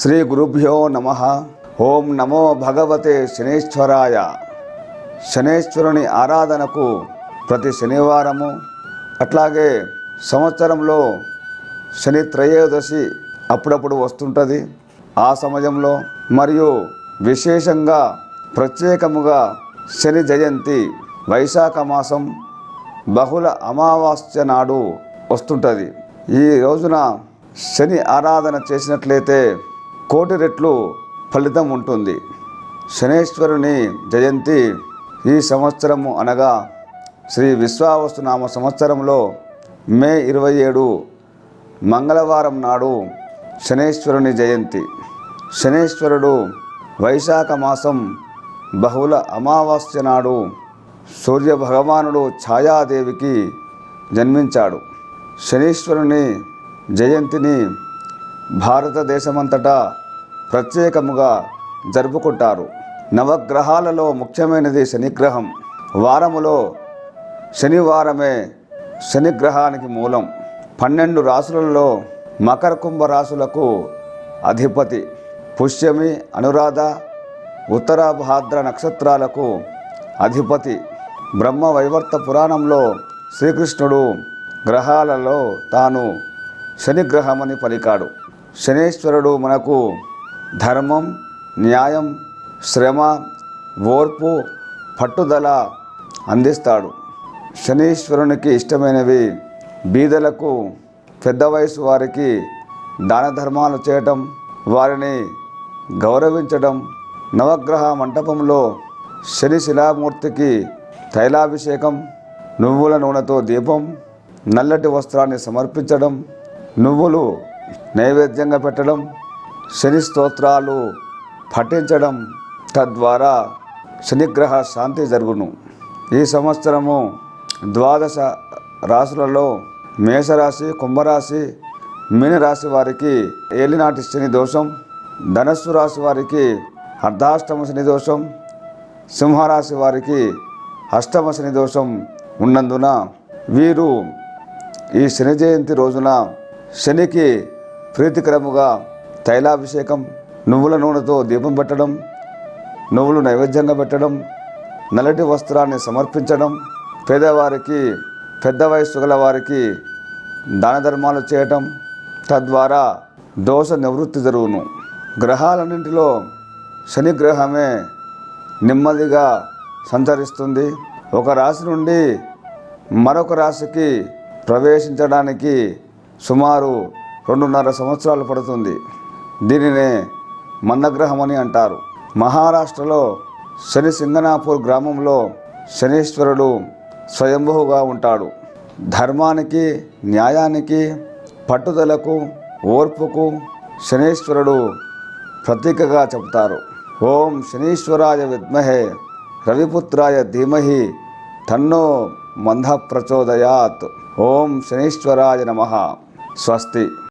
శ్రీ గురుభ్యో నమ. ఓం నమో భగవతే శనేశ్వరాయ. శనేశ్వరుని ఆరాధనకు ప్రతి శనివారము అట్లాగే సంవత్సరంలో శని త్రయోదశి అప్పుడప్పుడు వస్తుంటుంది. ఆ సమయంలో మరియు విశేషంగా ప్రత్యేకముగా శని జయంతి వైశాఖ మాసం బహుళ అమావాస్య నాడు వస్తుంటుంది. ఈ రోజున శని ఆరాధన చేసినట్లయితే కోటి రెట్లు ఫలితం ఉంటుంది. శనేశ్వరుని జయంతి ఈ సంవత్సరము అనగా శ్రీ విశ్వావస్తునామ సంవత్సరంలో మే ఇరవై ఏడు మంగళవారం నాడు శనేశ్వరుని జయంతి. శనేశ్వరుడు వైశాఖ మాసం బహుళ అమావాస్య నాడు సూర్య భగవానుడు ఛాయాదేవికి జన్మించాడు. శనీశ్వరుని జయంతిని భారతదేశమంతటా ప్రత్యేకముగా జరుపుకుంటారు. నవగ్రహాలలో ముఖ్యమైనది శనిగ్రహం. వారములో శనివారమే శనిగ్రహానికి మూలం. పన్నెండు రాసులలో మకర కుంభ రాసులకు అధిపతి. పుష్యమి అనురాధ ఉత్తరాభాద్ర నక్షత్రాలకు అధిపతి. బ్రహ్మ వైవర్త పురాణంలో శ్రీకృష్ణుడు గ్రహాలలో తాను శనిగ్రహమని పలికాడు. శనీశ్వరుడు మనకు ధర్మం న్యాయం శ్రమ ఓర్పు పట్టుదల అందిస్తాడు. శనీశ్వరునికి ఇష్టమైనవి బీదలకు పెద్ద వయసు వారికి దాన ధర్మాలు చేయటం వారిని గౌరవించడం నవగ్రహ మంటపంలో శని శిలామూర్తికి తైలాభిషేకం నువ్వుల నూనెతో దీపం నల్లటి వస్త్రాన్ని సమర్పించడం నువ్వులు నైవేద్యంగా పెట్టడం శని స్తోత్రాలు పఠించడం తద్వారా శనిగ్రహ శాంతి జరుగును. ఈ సంవత్సరము ద్వాదశ రాశులలో మేషరాశి కుంభరాశి మీనరాశి వారికి ఏలినాటి శని దోషం ధనస్సు రాశి వారికి అర్ధాష్టమ శని దోషం సింహరాశి వారికి అష్టమ శని దోషం ఉన్నందున వీరు ఈ శని జయంతి రోజున శనికి ప్రీతికరముగా తైలాభిషేకం నువ్వుల నూనెతో దీపం పెట్టడం నువ్వులు నైవేద్యంగా పెట్టడం నల్లటి వస్త్రాన్ని సమర్పించడం పేదవారికి పెద్ద వయస్సు గల వారికి దాన ధర్మాలు చేయటం తద్వారా దోష నివృత్తి జరుగును. గ్రహాలన్నింటిలో శని గ్రహమే నెమ్మదిగా సంచరిస్తుంది. ఒక రాశి నుండి మరొక రాశికి ప్రవేశించడానికి సుమారు రెండున్నర సంవత్సరాలు పడుతుంది. దీనినే మందగ్రహం అని అంటారు. మహారాష్ట్రలో శని సింగనాపూర్ గ్రామంలో శనీశ్వరుడు స్వయంభువుగా ఉంటాడు. ధర్మానికి న్యాయానికి పట్టుదలకు ఓర్పుకు శనీశ్వరుడు ప్రతీకగా చెబుతారు. ఓం శనీశ్వరాయ విద్మహే రవిపుత్రాయ ధీమహి తన్నో మంద ప్రచోదయాత్. ఓం శనీశ్వరాయ నమ. స్వస్తి.